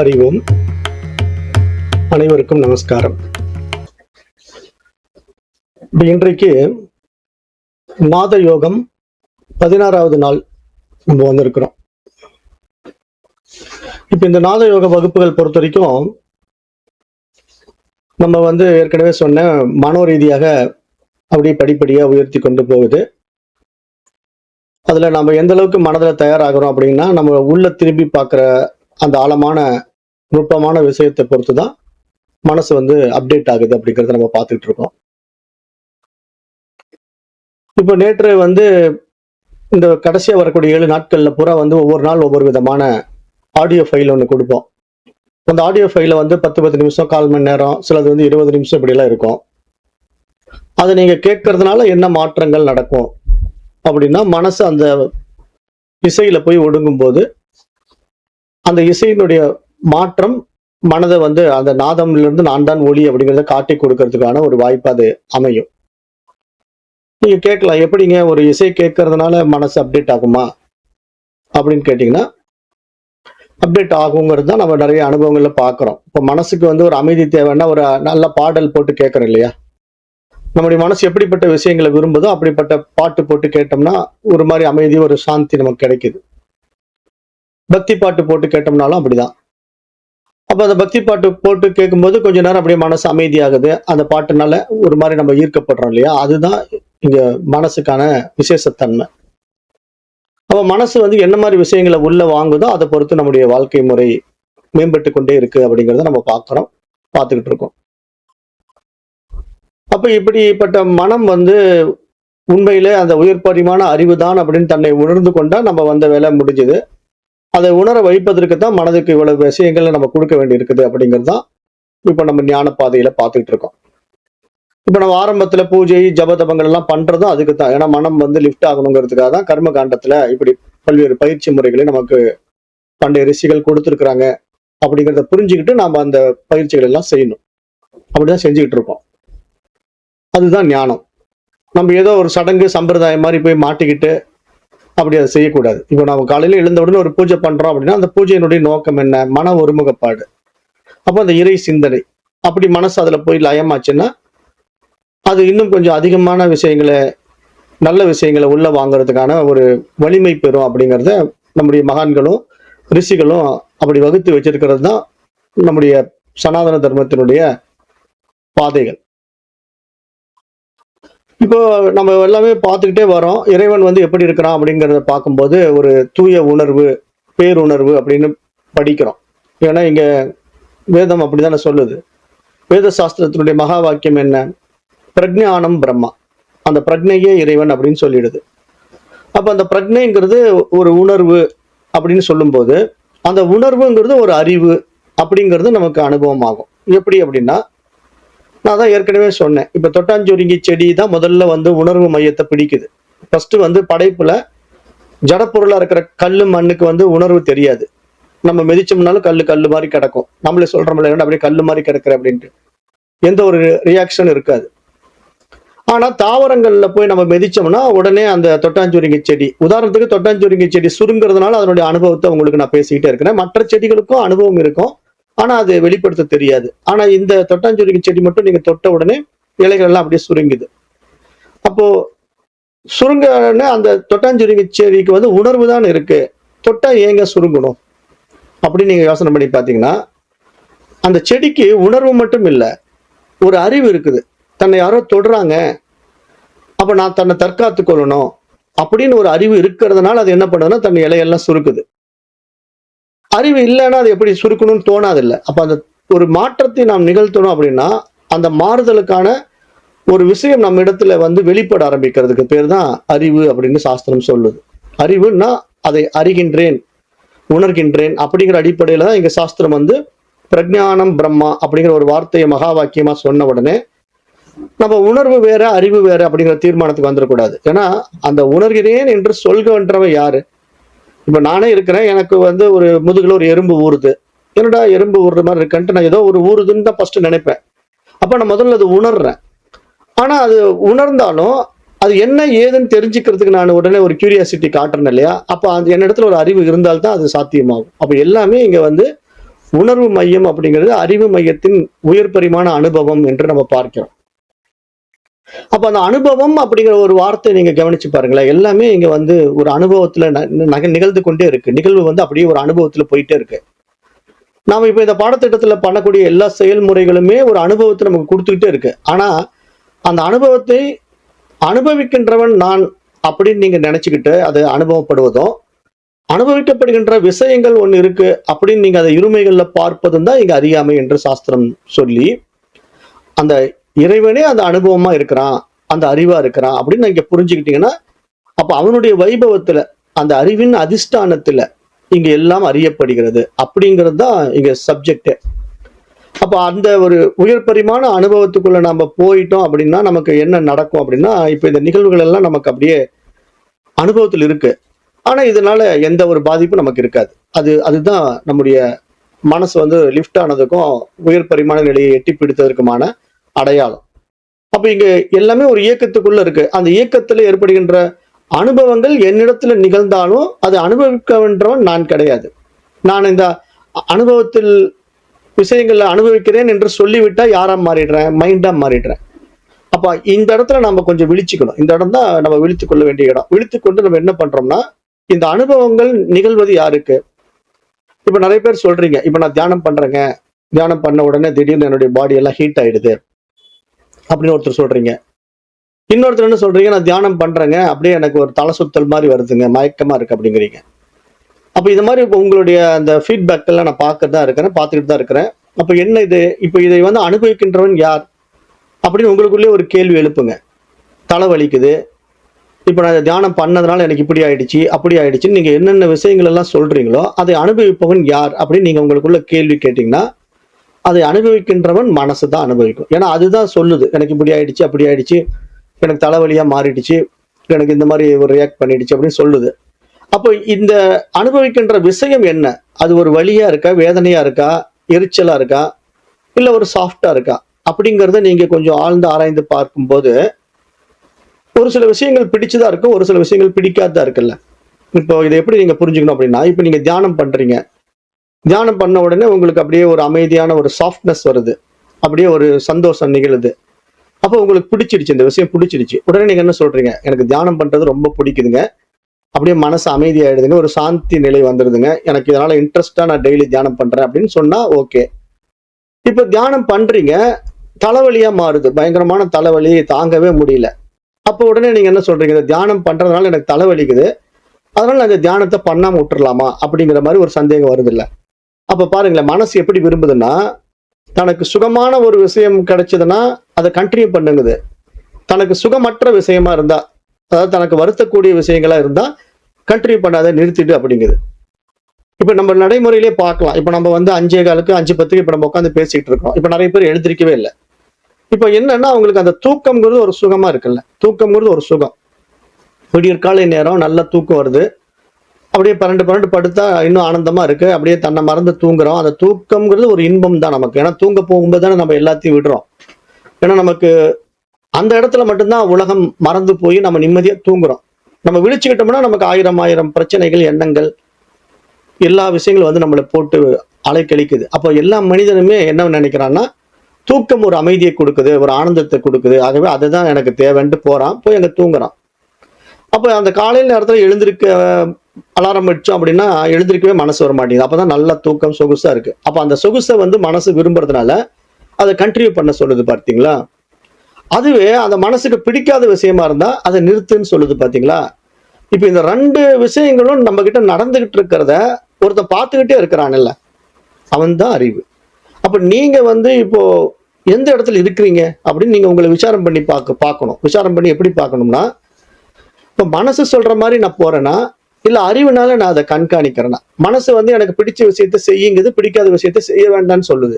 அறிவோம். அனைவருக்கும் நமஸ்காரம். இன்றைக்கு மாத யோகம் பதினாறாவது நாள் நம்ம வந்திருக்கிறோம். இப்ப இந்த நாத யோக வகுப்புகள் பொறுத்த வரைக்கும் நம்ம வந்து ஏற்கனவே சொன்ன மனோ ரீதியாக அப்படியே படிப்படியா உயர்த்தி கொண்டு போகுது. அதுல நம்ம எந்த அளவுக்கு மனதில் தயாராகிறோம் அப்படின்னா நம்ம உள்ள திரும்பி பார்க்குற அந்த ஆழமான நுட்பமான விஷயத்தை பொறுத்து தான் மனசு வந்து அப்டேட் ஆகுது அப்படிங்கிறத நம்ம பார்த்துட்டு இருக்கோம். இப்போ நேற்று வந்து இந்த கடைசியாக வரக்கூடிய ஏழு நாட்களில் பூரா வந்து ஒவ்வொரு நாள் ஒவ்வொரு விதமான ஆடியோ ஃபைல் ஒன்று கொடுப்போம். அந்த ஆடியோ ஃபைலில் வந்து பத்து பத்து நிமிஷம் கால் மணி நேரம் சிலது வந்து இருபது நிமிஷம் இப்படிலாம் இருக்கும். அதை நீங்கள் கேட்கறதுனால என்ன மாற்றங்கள் நடக்கும்? அப்படின்னா மனசு அந்த இசையில் போய் ஒடுங்கும் போது அந்த இசையினுடைய மாற்றம் மனதை வந்து அந்த நாதம்லேருந்து நான் தான் ஒளி அப்படிங்கிறத காட்டி கொடுக்கறதுக்கான ஒரு வாய்ப்பு அது அமையும். நீங்கள் கேட்கலாம் எப்படிங்க ஒரு இசை கேட்கறதுனால மனசு அப்டேட் ஆகுமா? அப்படின்னு கேட்டீங்கன்னா அப்டேட் ஆகுங்கிறது தான் நம்ம நிறைய அனுபவங்களில் பார்க்குறோம். இப்போ மனசுக்கு வந்து ஒரு அமைதி தேவைன்னா ஒரு நல்ல பாடல் போட்டு கேட்குறோம் இல்லையா? நம்முடைய மனசு எப்படிப்பட்ட விஷயங்களை விரும்புதோ அப்படிப்பட்ட பாட்டு போட்டு கேட்டோம்னா ஒரு மாதிரி அமைதி ஒரு சாந்தி நமக்கு கிடைக்குது. பக்தி பாட்டு போட்டு கேட்டோம்னாலும் அப்படிதான். அப்போ அந்த பக்தி பாட்டு போட்டு கேட்கும்போது கொஞ்ச நேரம் அப்படியே மனசு அமைதியாகுது. அந்த பாட்டுனால ஒரு மாதிரி நம்ம ஈர்க்கப்படுறோம் இல்லையா? அதுதான் இங்க மனசுக்கான விசேஷத்தன்மை. அப்போ மனசு வந்து என்ன மாதிரி விஷயங்களை உள்ள வாங்குதோ அதை பொறுத்து நம்முடைய வாழ்க்கை முறை மேம்பட்டு கொண்டே இருக்கு அப்படிங்கிறத நம்ம பார்க்குறோம் பார்த்துக்கிட்டு இருக்கோம். அப்போ இப்படிப்பட்ட மனம் வந்து உண்மையிலே அந்த உயர்பரிமான அறிவு தான் அப்படின்னு தன்னை உணர்ந்து கொண்டா நம்ம வந்த வேலை முடிஞ்சுது. அதை உணர வைப்பதற்கு தான் மனதுக்கு இவ்வளவு விஷயங்களை நம்ம கொடுக்க வேண்டி இருக்குது அப்படிங்கிறது தான் இப்போ நம்ம ஞான பாதையில பார்த்துக்கிட்டு இருக்கோம். இப்போ நம்ம ஆரம்பத்தில் பூஜை ஜபதபங்கள் எல்லாம் பண்றதும் அதுக்கு தான். ஏன்னா மனம் வந்து லிஃப்ட் ஆகணுங்கிறதுக்காக தான் கர்ம காண்டத்தில் இப்படி பல்வேறு பயிற்சி முறைகளை நமக்கு பண்டைய ரிஷிகள் கொடுத்துருக்குறாங்க அப்படிங்கிறத புரிஞ்சுக்கிட்டு நாம் அந்த பயிற்சிகள் எல்லாம் செய்யணும். அப்படிதான் செஞ்சுக்கிட்டு இருக்கோம். அதுதான் ஞானம். நம்ம ஏதோ ஒரு சடங்கு சம்பிரதாயம் மாதிரி போய் மாட்டிக்கிட்டு அப்படி அதை செய்யக்கூடாது. இப்போ நம்ம காலையில் எழுந்த உடனே ஒரு பூஜை பண்ணுறோம் அப்படின்னா அந்த பூஜையினுடைய நோக்கம் என்ன? மன ஒருமுகப்பாடு. அப்போ அந்த இறை சிந்தனை. அப்படி மனசு அதில் போய் லயமாச்சுன்னா அது இன்னும் கொஞ்சம் அதிகமான விஷயங்களை நல்ல விஷயங்களை உள்ள வாங்குறதுக்கான ஒரு வலிமை பெறும் அப்படிங்கிறத நம்முடைய மகான்களும் ரிஷிகளும் அப்படி வகுத்து வச்சிருக்கிறது தான் நம்முடைய சனாதன தர்மத்தினுடைய பாதைகள். இப்போ நம்ம எல்லாமே பார்த்துக்கிட்டே வரோம். இறைவன் வந்து எப்படி இருக்கிறான் அப்படிங்கிறத பார்க்கும்போது ஒரு தூய உணர்வு பேருணர்வு அப்படின்னு படிக்கிறோம். ஏன்னா இங்க வேதம் அப்படிதானே சொல்லுது. வேத சாஸ்திரத்தினுடைய மகா வாக்கியம் என்ன? பிரஜானம் பிரம்மா. அந்த பிரஜையே இறைவன் அப்படின்னு சொல்லிடுது. அப்போ அந்த பிரஜைங்கிறது ஒரு உணர்வு அப்படின்னு சொல்லும்போது அந்த உணர்வுங்கிறது ஒரு அறிவு அப்படிங்கிறது நமக்கு அனுபவம் ஆகும் எப்படி அப்படின்னா நான் தான் ஏற்கனவே சொன்னேன். இப்போ தொட்டாஞ்சுருங்கி செடி தான் முதல்ல வந்து உணர்வு மையத்தை பிடிக்குது. ஃபர்ஸ்ட் வந்து படைப்புல ஜடப்பொருளா இருக்கிற கல் மண்ணுக்கு வந்து உணர்வு தெரியாது. நம்ம மிதிச்சோம்னாலும் கல் கல் மாதிரி கிடக்கும். நம்மளே சொல்றோம்ல அப்படியே கல் மாதிரி கிடக்குற அப்படின்ட்டு. எந்த ஒரு ரியாக்ஷன் இருக்காது. ஆனா தாவரங்கள்ல போய் நம்ம மிதிச்சோம்னா உடனே அந்த தொட்டாஞ்சுருங்கி செடி உதாரணத்துக்கு தொட்டாஞ்சுருங்கி செடி சுருங்கிறதுனால அதனுடைய அனுபவத்தை உங்களுக்கு நான் பேசிக்கிட்டே இருக்கிறேன். மற்ற செடிகளுக்கும் அனுபவம் இருக்கும். ஆனா அது வெளிப்படுத்த தெரியாது. ஆனா இந்த தொட்டாஞ்சுருங்கி செடி மட்டும் நீங்க தொட்ட உடனே இலைகள் எல்லாம் அப்படியே சுருங்குது. அப்போ சுருங்கன்னு அந்த தொட்டாஞ்சுருங்கி செடிக்கு வந்து உணர்வு தான் இருக்கு. தொட்டா ஏங்க சுருங்கணும்? அப்படின்னு நீங்க யோசனை பண்ணி பார்த்தீங்கன்னா அந்த செடிக்கு உணர்வு மட்டும் இல்லை ஒரு அறிவு இருக்குது. தன்னை யாரோ தொடுறாங்க. அப்போ நான் தன்னை தற்காத்து கொள்ளணும் அப்படின்னு ஒரு அறிவு இருக்கிறதுனால அது என்ன பண்ணுதுன்னா தன் இலையெல்லாம் சுருக்குது. அறிவு இல்லைன்னா அது எப்படி சுருக்கணும்னு தோணாது இல்லை அப்ப அந்த ஒரு மாற்றத்தை நாம் நிகழ்த்தணும் அப்படின்னா அந்த மாறுதலுக்கான ஒரு விஷயம் நம்ம இடத்துல வந்து வெளிப்பட ஆரம்பிக்கிறதுக்கு பேர் தான் அறிவு அப்படின்னு சாஸ்திரம் சொல்லுது. அறிவுன்னா அதை அறிகின்றேன் உணர்கின்றேன் அப்படிங்கிற அடிப்படையில தான் எங்கள் சாஸ்திரம் வந்து பிரஜானம் பிரம்மா அப்படிங்கிற ஒரு வார்த்தையை மகா வாக்கியமா சொன்ன உடனே நம்ம உணர்வு வேற அறிவு வேற அப்படிங்கிற தீர்மானத்துக்கு வந்துடக்கூடாது. ஏன்னா அந்த உணர்கிறேன் என்று சொல்கின்றவன் யாரு? இப்போ நானே இருக்கிறேன் எனக்கு வந்து ஒரு முதுகில் ஒரு எறும்பு ஊறுது. என்னடா எறும்பு ஊறுற மாதிரி இருக்கன்ட்டு நான் ஏதோ ஒரு ஊறுதுன்னு தான் ஃபஸ்ட்டு நினைப்பேன். அப்போ நான் முதல்ல அது உணர்றேன். ஆனால் அது உணர்ந்தாலும் அது என்ன ஏதுன்னு தெரிஞ்சுக்கிறதுக்கு நான் உடனே ஒரு கியூரியாசிட்டி காட்டுறேன் இல்லையா? அப்போ அந்த என்னிடத்துல ஒரு அறிவு இருந்தால்தான் அது சாத்தியமாகும். அப்போ எல்லாமே இங்கே வந்து உணர்வு மையம் அப்படிங்கிறது அறிவு மையத்தின் உயர் பரிமாண அனுபவம் என்று நம்ம பார்க்கிறோம். அப்ப அந்த அனுபவம் அப்படிங்கிற ஒரு வார்த்தை நீங்க கவனிச்சு பாருங்களேன். எல்லாமே இங்க வந்து ஒரு அனுபவத்துல நக- நிகழ்ந்து கொண்டே இருக்கு. நிகழ்வு வந்து அப்படியே ஒரு அனுபவத்துல போயிட்டே இருக்கு. நாம இப்ப இந்த பாடத்திட்டத்துல பண்ணக்கூடிய எல்லா செயல்முறைகளுமே ஒரு அனுபவத்தை நமக்கு கொடுத்துக்கிட்டே இருக்கு. ஆனா அந்த அனுபவத்தை அனுபவிக்கின்றவன் நான் அப்படின்னு நீங்க நினைச்சுக்கிட்டு அது அனுபவப்படுவதும் அனுபவிக்கப்படுகின்ற விஷயங்கள் ஒன்று இருக்கு அப்படின்னு நீங்க அதை இருமைகள்ல பார்ப்பதும் தான் இங்க அறியாமை என்று சாஸ்திரம் சொல்லி அந்த இறைவனே அந்த அனுபவமா இருக்கிறான் அந்த அறிவா இருக்கிறான் அப்படின்னு நீங்க புரிஞ்சுக்கிட்டீங்கன்னா அப்ப அவனுடைய வைபவத்துல அந்த அறிவின் அதிஷ்டானத்துல இங்க எல்லாம் அறியப்படுகிறது அப்படிங்கிறது தான் இங்க சப்ஜெக்ட் அப்ப அந்த ஒரு உயர் பரிமாண அனுபவத்துக்குள்ள நம்ம போயிட்டோம் அப்படின்னா நமக்கு என்ன நடக்கும் அப்படின்னா இப்ப இந்த நிகழ்வுகள் எல்லாம் நமக்கு அப்படியே அனுபவத்தில் இருக்கு. ஆனா இதனால எந்த ஒரு பாதிப்பும் நமக்கு இருக்காது. அது அதுதான் நம்முடைய மனசு வந்து லிஃப்ட் ஆனதுக்கும் உயர் பரிமாண நிலையை எட்டி பிடித்ததற்குமான அடையாளம். அப்போ இங்கே எல்லாமே ஒரு இயக்கத்துக்குள்ள இருக்கு. அந்த இயக்கத்தில் ஏற்படுகின்ற அனுபவங்கள் என்னிடத்துல நிகழ்ந்தாலும் அது அனுபவிக்க வேண்டவன் நான் கிடையாது. நான் இந்த அனுபவத்தில் விஷயங்களை அனுபவிக்கிறேன் என்று சொல்லிவிட்டா யாரா மாறிடுறேன்? மைண்டா மாறிடுறேன். அப்போ இந்த இடத்துல நம்ம கொஞ்சம் விழிச்சுக்கணும். இந்த இடம் தான் நம்ம விழித்து கொள்ள வேண்டிய இடம். விழித்து கொண்டு நம்ம என்ன பண்றோம்னா இந்த அனுபவங்கள் நிகழ்வது யாருக்கு? இப்போ நிறைய பேர் சொல்றீங்க இப்போ நான் தியானம் பண்றேங்க. தியானம் பண்ண உடனே திடீர்னு என்னுடைய பாடி எல்லாம் ஹீட் ஆயிடுது. அப்படின்னு ஒருத்தர் சொல்றீங்க. இன்னொருத்தர் என்ன சொல்றீங்க? நான் தியானம் பண்றேங்க. அப்படியே எனக்கு ஒரு தலை சுத்தல் மாதிரி வருதுங்க. மயக்கமா இருக்கு அப்படிங்கிறீங்க. அப்போ இது மாதிரி இப்போ உங்களுடைய அந்த ஃபீட்பேக் எல்லாம் நான் பார்க்க தான் இருக்கிறேன். பார்த்துக்கிட்டு தான் இருக்கிறேன். அப்போ என்ன இது? இப்போ இதை வந்து அனுபவிக்கின்றவன் யார்? அப்படின்னு உங்களுக்குள்ளே ஒரு கேள்வி எழுப்புங்க. தலை வலிக்குது. இப்போ நான் தியானம் பண்ணதுனால எனக்கு இப்படி ஆயிடுச்சு அப்படி ஆயிடுச்சுன்னு நீங்கள் என்னென்ன விஷயங்கள் எல்லாம் சொல்கிறீங்களோ அதை அனுபவிப்பவன் யார் அப்படின்னு நீங்கள் உங்களுக்குள்ள கேள்வி கேட்டிங்கன்னா அதை அனுபவிக்கின்றவன் மனசு தான் அனுபவிக்கும். ஏன்னா அதுதான் சொல்லுது. எனக்கு இப்படி ஆயிடுச்சு அப்படி ஆயிடுச்சு. எனக்கு தலைவலியா மாறிடுச்சு. எனக்கு இந்த மாதிரி ஒரு ரியாக்ட் பண்ணிடுச்சு அப்படின்னு சொல்லுது. அப்போ இந்த அனுபவிக்கின்ற விஷயம் என்ன? அது ஒரு வழியா இருக்கா? வேதனையா இருக்கா? எரிச்சலா இருக்கா? இல்ல ஒரு சாஃப்டா இருக்கா? அப்படிங்கிறத நீங்க கொஞ்சம் ஆழ்ந்து ஆராய்ந்து பார்க்கும்போது ஒரு சில விஷயங்கள் பிடிச்சதா இருக்கும் ஒரு சில விஷயங்கள் பிடிக்காததா இருக்குல்ல. இப்போ இதை எப்படி நீங்க புரிஞ்சுக்கணும் அப்படின்னா இப்போ நீங்க தியானம் பண்றீங்க. தியானம் பண்ண உடனே உங்களுக்கு அப்படியே ஒரு அமைதியான ஒரு சாஃப்ட்னஸ் வருது. அப்படியே ஒரு சந்தோஷம் நிகழுது. அப்போ உங்களுக்கு பிடிச்சிருச்சு இந்த விஷயம் பிடிச்சிருச்சு உடனே நீங்கள் என்ன சொல்கிறீங்க எனக்கு தியானம் பண்ணுறது ரொம்ப பிடிக்குதுங்க. அப்படியே மனசு அமைதியாயிடுதுங்க. ஒரு சாந்தி நிலை வந்துடுதுங்க எனக்கு இதனால் இன்ட்ரெஸ்டாக நான் டெய்லி தியானம் பண்ணுறேன் அப்படின்னு சொன்னால் ஓகே இப்போ தியானம் பண்ணுறீங்க தலைவலியாக மாறுது. பயங்கரமான தலைவலி தாங்கவே முடியல. அப்போ உடனே நீங்கள் என்ன சொல்கிறீங்க இந்த தியானம் பண்ணுறதுனால எனக்கு தலைவலிக்குது. அதனால் அந்த தியானத்தை பண்ணாமல் விட்டுறலாமா? அப்படிங்கிற மாதிரி ஒரு சந்தேகம் வருது இல்லை அப்ப பாருங்களேன் மனசு எப்படி விரும்புதுன்னா தனக்கு சுகமான ஒரு விஷயம் கிடைச்சதுன்னா அதை கண்டினியூ பண்ணுங்குது. தனக்கு சுகமற்ற விஷயமா இருந்தா அதாவது தனக்கு வருத்தக்கூடிய விஷயங்களா இருந்தா கண்டினியூ பண்ணாத நிறுத்திட்டு அப்படிங்குது. இப்ப நம்ம நடைமுறையிலே பார்க்கலாம். இப்ப நம்ம வந்து அஞ்சே காலுக்கு அஞ்சு பத்துக்கு இப்ப நம்ம உட்காந்து பேசிக்கிட்டு இருக்கோம் இப்ப நிறைய பேர் எழுந்திருக்கவே இல்லை. இப்ப என்னன்னா அவங்களுக்கு அந்த தூக்கம்ங்கிறது ஒரு சுகமா இருக்குல்ல. தூக்கம்ங்கிறது ஒரு சுகம். விடியற்காலை நேரம் நல்ல தூக்கம் வருது. அப்படியே பன்னெண்டு பன்னெண்டு படுத்தா இன்னும் ஆனந்தமா இருக்கு. அப்படியே தன்னை மறந்து தூங்குறோம். அந்த தூக்கம்ங்கிறது ஒரு இன்பம் தான் நமக்கு. ஏன்னா தூங்க போகும்போது தானே நம்ம எல்லாத்தையும் விடுறோம். ஏன்னா நமக்கு அந்த இடத்துல மட்டும்தான் உலகம் மறந்து போய் நம்ம நிம்மதியா தூங்குறோம். நம்ம விழிச்சுக்கிட்டோம்னா நமக்கு ஆயிரம் ஆயிரம் பிரச்சனைகள் எண்ணங்கள் எல்லா விஷயங்களும் வந்து நம்மளை போட்டு அலைக்கழிக்குது. அப்போ எல்லா மனிதனுமே என்ன நினைக்கிறான்னா தூக்கம் ஒரு அமைதியை கொடுக்குது ஒரு ஆனந்தத்தை கொடுக்குது. ஆகவே அதுதான் எனக்கு தேவைன்ட்டு போறான் போய் அங்கே தூங்குறான். அப்போ அந்த காலையில் நேரத்தில் எழுந்திருக்க அலாரம் வச்சோம் அப்படின்னா எழுந்திருக்கவே மனசு வர மாட்டேங்குது. அப்பதான் நல்ல தூக்கம் சொகுசாக இருக்குது அப்போ அந்த சொகுசை வந்து மனசு விரும்புறதுனால அதை கண்டினியூ பண்ண சொல்லுது பார்த்தீங்களா? அதுவே அந்த மனசுக்கு பிடிக்காத விஷயமா இருந்தால் அதை நிறுத்துன்னு சொல்லுது பார்த்தீங்களா? இப்போ இந்த ரெண்டு விஷயங்களும் நம்ம கிட்ட நடந்துகிட்டு இருக்கிறத ஒருத்தன் பார்த்துக்கிட்டே இருக்கிறான்ல அவன் தான் அறிவு. அப்போ நீங்கள் வந்து இப்போ எந்த இடத்துல இருக்கிறீங்க அப்படின்னு நீங்கள் உங்களை விசாரம் பண்ணி பார்க்க பார்க்கணும். விசாரம் பண்ணி எப்படி பார்க்கணும்னா இப்போ மனசு சொல்கிற மாதிரி நான் போகிறேன்னா இல்ல அறிவுனால நான் அதை கண்காணிக்கிறேன்னா. மனசு வந்து எனக்கு பிடிச்ச விஷயத்த செய்யுங்குது பிடிக்காத விஷயத்த செய்ய வேண்டாம்னு சொல்லுது.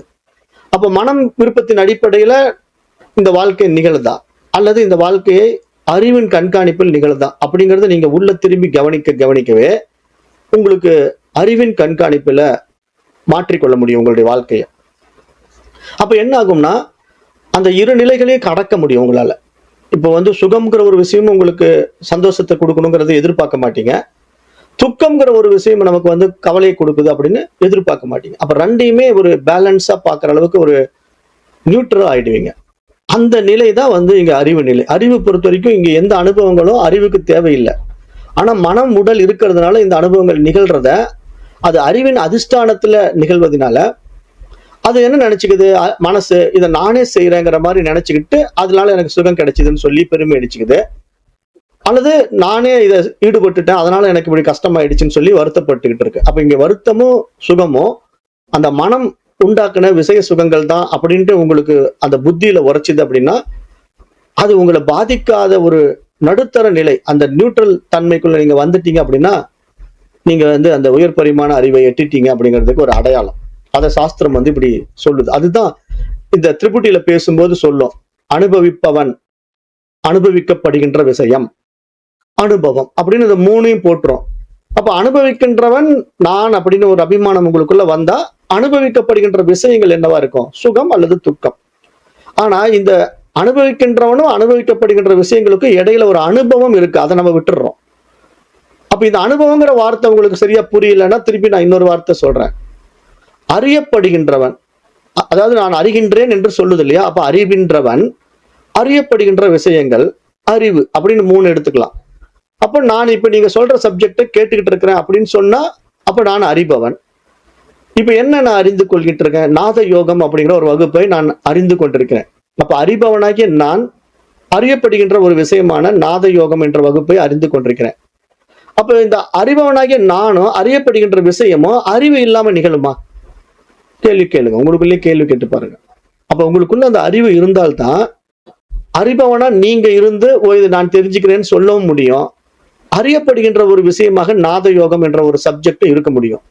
அப்போ மனம் விருப்பத்தின் அடிப்படையில இந்த வாழ்க்கை நிகழுதா? அல்லது இந்த வாழ்க்கையை அறிவின் கண்காணிப்பில் நிகழுதா? அப்படிங்கறத நீங்க உள்ள திரும்பி கவனிக்க கவனிக்கவே உங்களுக்கு அறிவின் கண்காணிப்புல மாற்றிக்கொள்ள முடியும் உங்களுடைய வாழ்க்கையை. அப்ப என்ன ஆகும்னா அந்த இரு நிலைகளையும் கடக்க முடியும் உங்களால. இப்போ வந்து சுகம்ங்கிற ஒரு விஷயமும் உங்களுக்கு சந்தோஷத்தை கொடுக்கணுங்கிறத எதிர்பார்க்க மாட்டீங்க. துக்கம்ங்கிற ஒரு விஷயம் நமக்கு வந்து கவலையை கொடுக்குது அப்படின்னு எதிர்பார்க்க மாட்டீங்க. அப்ப ரெண்டையுமே ஒரு பேலன்ஸா பார்க்குற அளவுக்கு ஒரு நியூட்ரல் ஆயிடுவீங்க. அந்த நிலை தான் வந்து இங்க அறிவு நிலை. அறிவு பொறுத்த வரைக்கும் இங்க எந்த அனுபவங்களும் அறிவுக்கு தேவையில்லை. ஆனா மனம் உடல் இருக்கிறதுனால இந்த அனுபவங்கள் நிகழ்றத அது அறிவின் அதிஷ்டானத்துல நிகழ்வதனால அது என்ன நினைச்சுக்குது? மனசு இதை நானே செய்யறேங்கிற மாதிரி நினைச்சுக்கிட்டு அதனால எனக்கு சுகம் கிடைச்சிதுன்னு சொல்லி பெருமை அடிச்சுக்குது. அல்லது நானே இதை ஈடுபட்டுட்டேன் அதனால எனக்கு இப்படி கஷ்டமாயிடுச்சுன்னு சொல்லி வருத்தப்பட்டுக்கிட்டு இருக்கு. அப்ப இங்க வருத்தமும் சுகமும் அந்த மனம் உண்டாக்குன விஷய சுகங்கள் தான் அப்படின்ட்டு உங்களுக்கு அந்த புத்தியில உரைச்சிது அப்படின்னா அது உங்களை பாதிக்காத ஒரு நடுத்தர நிலை அந்த நியூட்ரல் தன்மைக்குள்ள நீங்க வந்துட்டீங்க அப்படின்னா நீங்க வந்து அந்த உயர் பரிமாண அறிவை எட்டிட்டீங்க அப்படிங்கிறதுக்கு ஒரு அடையாளம். அதை சாஸ்திரம் வந்து இப்படி சொல்லுது. அதுதான் இந்த திரிபுட்டியில பேசும்போது சொல்லும் அனுபவிப்பவன் அனுபவிக்கப்படுகின்ற விஷயம். அனுபவம் அப்படின்னு இந்த மூணையும் போட்டுரும். அப்போ அனுபவிக்கின்றவன் நான் அப்படின்னு ஒரு அபிமானம் உங்களுக்குள்ள வந்தா அனுபவிக்கப்படுகின்ற விஷயங்கள் என்னவா இருக்கும்? சுகம் அல்லது துக்கம். ஆனா இந்த அனுபவிக்கின்றவனும் அனுபவிக்கப்படுகின்ற விஷயங்களுக்கு இடையில ஒரு அனுபவம் இருக்கு. அதை நம்ம விட்டுடுறோம் அப்ப இந்த அனுபவங்கிற வார்த்தை உங்களுக்கு சரியா புரியலன்னா திருப்பி நான் இன்னொரு வார்த்தை சொல்றேன். அறியப்படுகின்றவன் அதாவது நான் அறிகின்றேன் என்று சொல்லுது இல்லையா? அப்ப அறிவின்றவன் அறியப்படுகின்ற விஷயங்கள் அறிவு அப்படின்னு மூணு எடுத்துக்கலாம். அப்போ நான் இப்போ நீங்கள் சொல்கிற சப்ஜெக்டை கேட்டுக்கிட்டு இருக்கிறேன் அப்படின்னு சொன்னால் அப்போ நான் அறிபவன். இப்போ என்ன நான் அறிந்து கொள்கிட்டு இருக்கேன்? நாத யோகம் அப்படிங்கிற ஒரு வகுப்பை நான் அறிந்து கொண்டிருக்கிறேன். அப்போ அறிபவனாகிய நான் அறியப்படுகின்ற ஒரு விஷயமான நாத யோகம் என்ற வகுப்பை அறிந்து கொண்டிருக்கிறேன். அப்போ இந்த அறிபவனாகிய நானும் அறியப்படுகின்ற விஷயமும் அறிவு இல்லாமல் நிகழுமா? கேள்வி கேளுங்க. உங்களுக்குள்ளேயே கேள்வி கேட்டு பாருங்க. அப்போ உங்களுக்குள்ள அந்த அறிவு இருந்தால்தான் அறிபவனா நீங்க இருந்து ஓ இது நான் தெரிஞ்சுக்கிறேன்னு சொல்லவும் முடியும். அறியப்படுகின்ற ஒரு விஷயமாக நாத யோகம் என்ற ஒரு சப்ஜெக்ட் இருக்க முடியும்.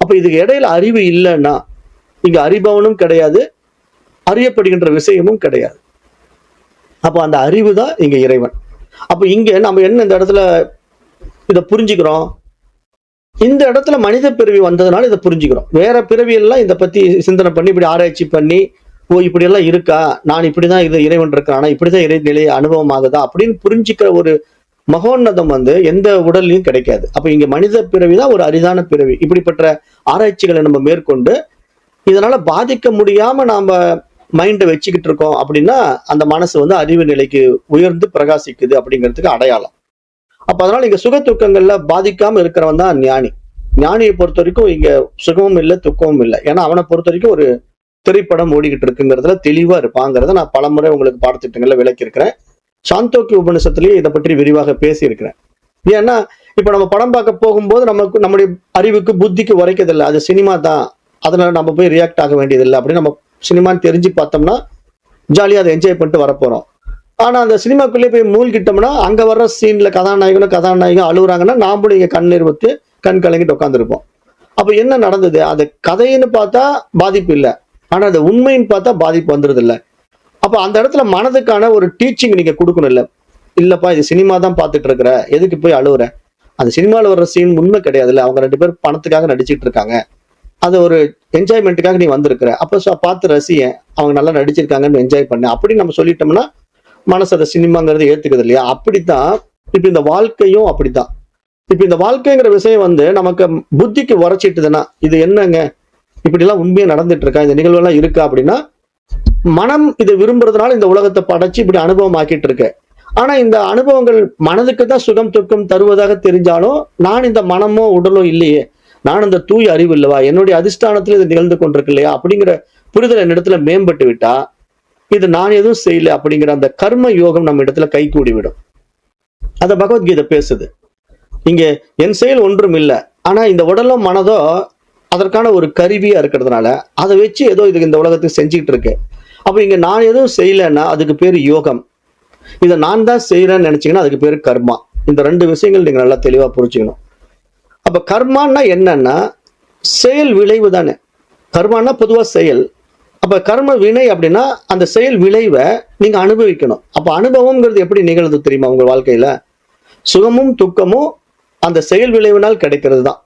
அப்ப இதுக்கு இடையில அறிவு இல்லைன்னா இங்க அறிபவனும் கிடையாது அறியப்படுகின்ற விஷயமும் கிடையாது. அப்போ அந்த அறிவு தான் இங்க இறைவன். அப்போ இங்க நம்ம என்ன இந்த இடத்துல இதை புரிஞ்சுக்கிறோம்? இந்த இடத்துல மனித பிறவி வந்ததுனால இதை புரிஞ்சுக்கிறோம். வேற பிறவியெல்லாம் இதை பத்தி சிந்தனை பண்ணி இப்படி ஆராய்ச்சி பண்ணி ஓ இப்படி எல்லாம் இருக்கா? நான் இப்படிதான் இது இறைவன் இருக்கிறானா? இப்படிதான் இறை நிலையை அனுபவம் ஆகுதா அப்படின்னு புரிஞ்சுக்கிற ஒரு மகோன்னதம் வந்து எந்த உடல்லையும் கிடைக்காது. அப்ப இங்க மனித பிறவி தான் ஒரு அரிதான பிறவி. இப்படிப்பட்ட ஆராய்ச்சிகளை நம்ம மேற்கொண்டு இதனால பாதிக்க முடியாம நாம மைண்டை வச்சுக்கிட்டு இருக்கோம் அப்படின்னா அந்த மனசு வந்து அறிவு நிலைக்கு உயர்ந்து பிரகாசிக்குது அப்படிங்கிறதுக்கு அடையாளம். அப்ப அதனால இங்க சுக துக்கங்கள்ல பாதிக்காம இருக்கிறவன் தான் ஞானி. ஞானியை பொறுத்த வரைக்கும் இங்க சுகமும் இல்லை துக்கமும் இல்லை. ஏன்னா அவனை பொறுத்த வரைக்கும் ஒரு திரைப்படம் ஓடிக்கிட்டு இருக்குங்கிறதுல தெளிவா இருப்பாங்கிறத நான் பலமுறை உங்களுக்கு பாடத்திட்டங்கள்ல விளக்கியிருக்கிறேன். சாந்தோக்கி உபநிஷத்துலயே இதை பற்றி விரிவாக பேசியிருக்கிறேன். ஏன்னா இப்போ நம்ம படம் பார்க்க போகும்போது நமக்கு நம்முடைய அறிவுக்கு புத்திக்கு உரைக்கதில்லை அது சினிமா தான். அதனால நம்ம போய் ரியாக்ட் ஆக வேண்டியதில்லை அப்படின்னு நம்ம சினிமான்னு தெரிஞ்சு பார்த்தோம்னா ஜாலியாக அதை என்ஜாய் பண்ணிட்டு வரப்போகிறோம் ஆனால் அந்த சினிமாக்குள்ளே போய் மூழ்கிட்டோம்னா அங்கே வர்ற சீனில் கதாநாயகனும் கதாநாயகம் அழுகுறாங்கன்னா நாமளும் இங்கே கண் நிறுவத்து கண் கலங்கிட்டு உட்காந்துருப்போம் அப்போ என்ன நடந்தது? அது கதைன்னு பார்த்தா பாதிப்பு இல்லை. ஆனால் அது உண்மைன்னு பார்த்தா பாதிப்பு வந்துடுது இல்லை அப்போ அந்த இடத்துல மனதுக்கான ஒரு டீச்சிங் நீங்கள் கொடுக்கணும் இல்லைப்பா இது சினிமா தான் பார்த்துட்டு இருக்கிற எதுக்கு போய் அழுவுற? அந்த சினிமாவில் வர்ற சீன் உண்மை கிடையாதுல்ல. அவங்க ரெண்டு பேர் பணத்துக்காக நடிச்சிட்டு இருக்காங்க. அது ஒரு என்ஜாய்மெண்ட்டுக்காக நீ வந்திருக்கிற. அப்போ ஸோ பார்த்து ரசிய அவங்க நல்லா நடிச்சிருக்காங்கன்னு என்ஜாய் பண்ண. அப்படி நம்ம சொல்லிட்டோம்னா மனசு அதை சினிமாங்கிறது ஏற்றுக்குது இல்லையா? அப்படித்தான் இப்போ இந்த வாழ்க்கையும் அப்படித்தான். இப்போ இந்த வாழ்க்கைங்கிற விஷயம் வந்து நமக்கு புத்திக்கு உரைச்சிட்டுதுன்னா இது என்னங்க? இப்படிலாம் உண்மையாக நடந்துட்டு இருக்கா இந்த நிகழ்வெல்லாம் இருக்கா அப்படின்னா மனம் இதை விரும்புறதுனால இந்த உலகத்தை படைச்சு இப்படி அனுபவம் ஆக்கிட்டு இருக்கு ஆனா இந்த அனுபவங்கள் மனதுக்கு தான் சுகம் துக்கம் தருவதாக தெரிஞ்சாலும் நான் இந்த மனமோ உடலோ இல்லையே. நான் இந்த தூய் அறிவு இல்லவா? என்னுடைய அதிஷ்டானத்துல இது நிகழ்ந்து கொண்டிருக்கு இல்லையா? அப்படிங்கிற புரிதல் என்னிடத்துல மேம்பட்டு விட்டா இது நான் எதுவும் செய்யல அப்படிங்கிற அந்த கர்ம யோகம் நம்ம இடத்துல கை கூடி விடும் அத பகவத்கீதை பேசுது. இங்க என் செயல் ஒன்றும் இல்லை. ஆனா இந்த உடலோ மனதோ அதற்கான ஒரு கருவியா இருக்கிறதுனால அதை வச்சு ஏதோ இது இந்த உலகத்துக்கு செஞ்சுக்கிட்டு இருக்கு. அப்போ இங்கே நான் எதுவும் செய்யலைன்னா அதுக்கு பேர் யோகம். இதை நான் தான் செய்கிறேன்னு நினச்சிங்கன்னா அதுக்கு பேர் கர்மா. இந்த ரெண்டு விஷயங்கள் நீங்கள் நல்லா தெளிவாக புரிஞ்சுக்கணும். அப்போ கர்மான்னா என்னன்னா செயல் விளைவு தானே. கர்மான்னா பொதுவாக செயல். அப்போ கர்ம வினை அப்படின்னா அந்த செயல் விளைவை நீங்கள் அனுபவிக்கணும். அப்போ அனுபவம்ங்கிறது எப்படி நிகழுது தெரியுமா உங்கள் வாழ்க்கையில்? சுகமும் துக்கமும் அந்த செயல் விளைவினால் கிடைக்கிறது தான்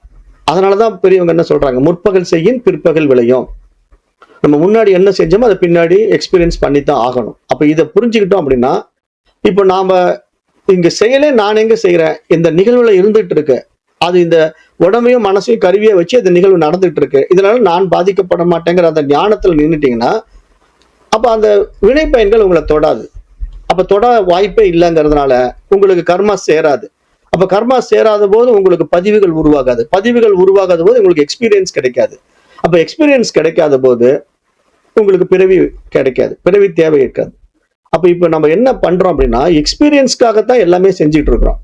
அதனாலதான் பெரியவங்க என்ன சொல்கிறாங்க முற்பகல் செய்யும் பிற்பகல் விளையும். நம்ம முன்னாடி என்ன செஞ்சோமோ அதை பின்னாடி எக்ஸ்பீரியன்ஸ் பண்ணி தான் ஆகணும். அப்போ இதை புரிஞ்சுக்கிட்டோம் அப்படின்னா இப்போ நாம் இங்கே செயலே நான் எங்கே செய்கிறேன் இந்த நிகழ்வில் இருந்துகிட்டு இருக்கு. அது இந்த உடம்பையும் மனசையும் கருவியை வச்சு அந்த நிகழ்வு நடந்துகிட்டு இருக்கு. இதனால நான் பாதிக்கப்பட மாட்டேங்கிற அந்த ஞானத்தில் நின்றுட்டிங்கன்னா அப்போ அந்த வினை பயன்கள் உங்களை தொடாது. அப்போ தொட வாய்ப்பே இல்லைங்கிறதுனால உங்களுக்கு கர்மா சேராது. அப்போ கர்மா சேராத போது உங்களுக்கு பதிவுகள் உருவாகாது. பதிவுகள் உருவாகாத போது உங்களுக்கு எக்ஸ்பீரியன்ஸ் கிடைக்காது. அப்போ எக்ஸ்பீரியன்ஸ் கிடைக்காத போது உங்களுக்கு பிறவி கிடைக்காது. பிறவி தேவை இருக்காது. அப்போ இப்போ நம்ம என்ன பண்ணுறோம் அப்படின்னா எக்ஸ்பீரியன்ஸ்க்காகத்தான் எல்லாமே செஞ்சுட்டு இருக்கிறோம்.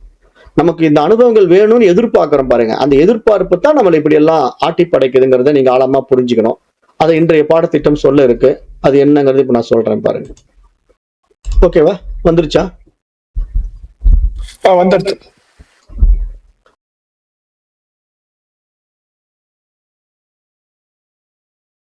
நமக்கு இந்த அனுபவங்கள் வேணும்னு எதிர்பார்க்குறோம் பாருங்க. அந்த எதிர்பார்ப்பு தான் நம்மளை இப்படி எல்லாம் ஆட்டி படைக்குதுங்கிறத நீங்க ஆழமாக புரிஞ்சுக்கணும். அதை இன்றைய பாடத்திட்டம் சொல்ல இருக்கு. அது என்னங்கிறது இப்போ நான் சொல்றேன் பாருங்க. ஓகேவா வந்துருச்சா? வந்துடுச்சு